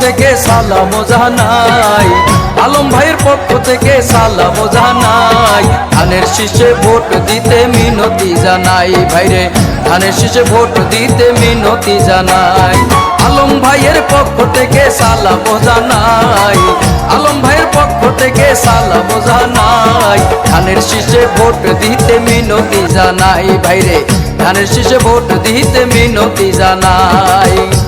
থেকে সালাম জানাই। আলম ভাইয়ের পক্ষ থেকে সালাম জানাই। ধানের শীষে ভোট দিতে মিনতি জানাই। ভাইরে, ধানের শীষে ভোট দিতে মিনতি জানাই। আলম ভাইয়ের পক্ষ থেকে সালাম জানাই। আলম ভাইয়ের পক্ষ থেকে সালাম জানাই। ধানের শীষে ভোট দিতে মিনতি জানাই। ভাইরে, ধানের শীষে ভোট দিতে মিনতি জানাই।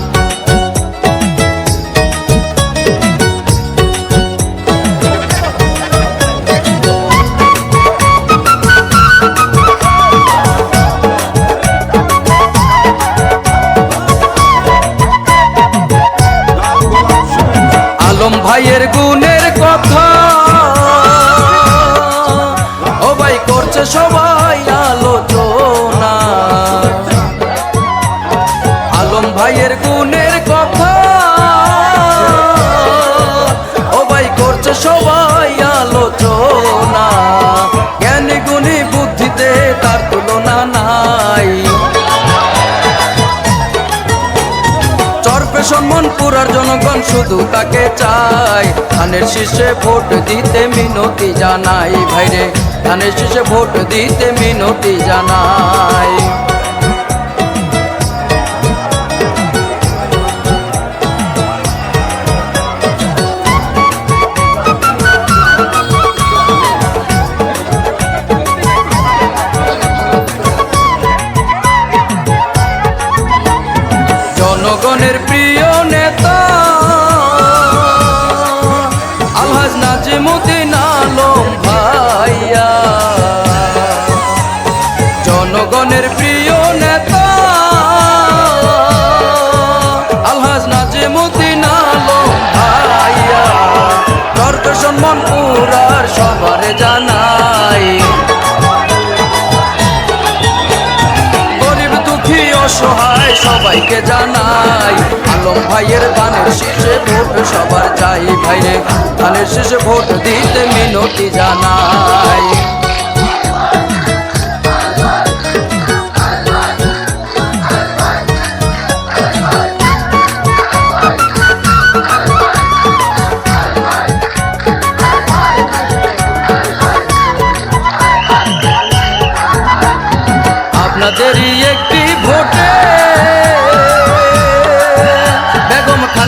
আলম ভাইয়ের গুণের কথা। ও ভাই, করছে সবাই আলোচনা। আলম ভাইয়ের গুণের কথা। ও ভাই, করছে সবাই চরপে সম্মান পুরার জনগণ শুধু তাকে চাই। ধানের শীর্ষে ভোট দিতে মিনতি জানাই, ভাইরে। ধানের শীর্ষে ভোট দিতে মিনতি জানাই। নাজিমুদ্দিন আলম ভাইয়া। জনগণের প্রিয় নেতা। আলহাজ নাজিমুদ্দিন আলম ভাইয়া। তর্ক সম্মান সবার অসহায় সবাইকে জানাই, আলম ভাইয়ের ধানের শীষে ভোট সবার চাই ভাইরে। ধানের শীষে ভোট দিতে মিনতি জানাই। আপনাদেরই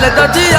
来到底。